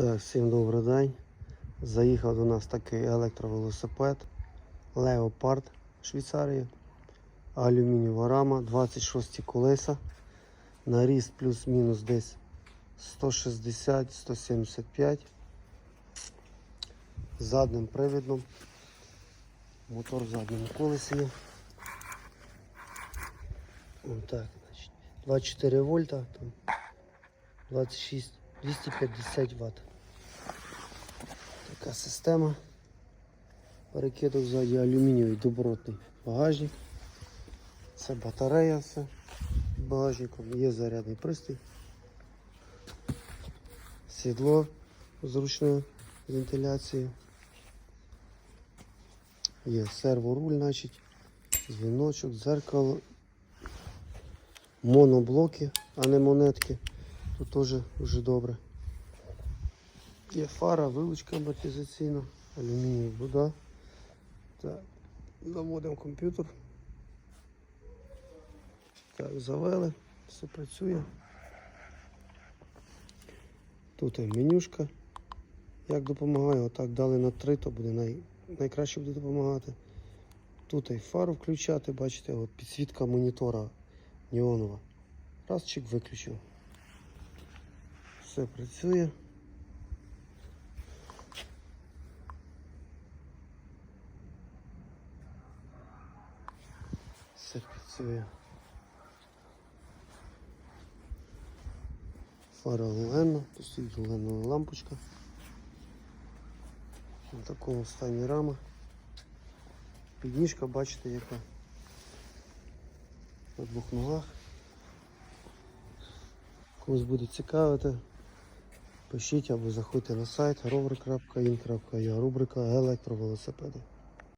Так, всім добрий день. Заїхав до нас такий електровелосипед Leopard Швейцарія. Алюмінієва рама, 26 колеса. Наріст плюс-мінус десь 160-175. З Задним привідом. Мотор в задньому колесі є. Так, значить. 24 вольта, там 26, 250 Вт. Така система. Перекидок ззаді алюмінієвий добротний багажник. Це батарея все багажником, є зарядний пристрій. Сідло з вентиляцією. Є серворуль, значить, дзвіночок, дзеркало, моноблоки, а не монетки. Тут теж дуже добре. Є фара, вилучка амортизаційна, алюмінієва вода. Так, комп'ютер. Так, завели, все працює. Тут і менюшка. Як допомагає, отак дали на 3, то буде най... найкраще буде допомагати. Тут і фару включати, бачите, от підсвітка монітора неонова. Раз чик виключив. Все працює. Все працює. Фара галогенна, тут стоїть лампочка. На такому стані рама. Підніжка, бачите, яка на двох ногах. Комусь буде цікавити, пишіть або заходьте на сайт rover.in.ua рубрика електровелосипеди.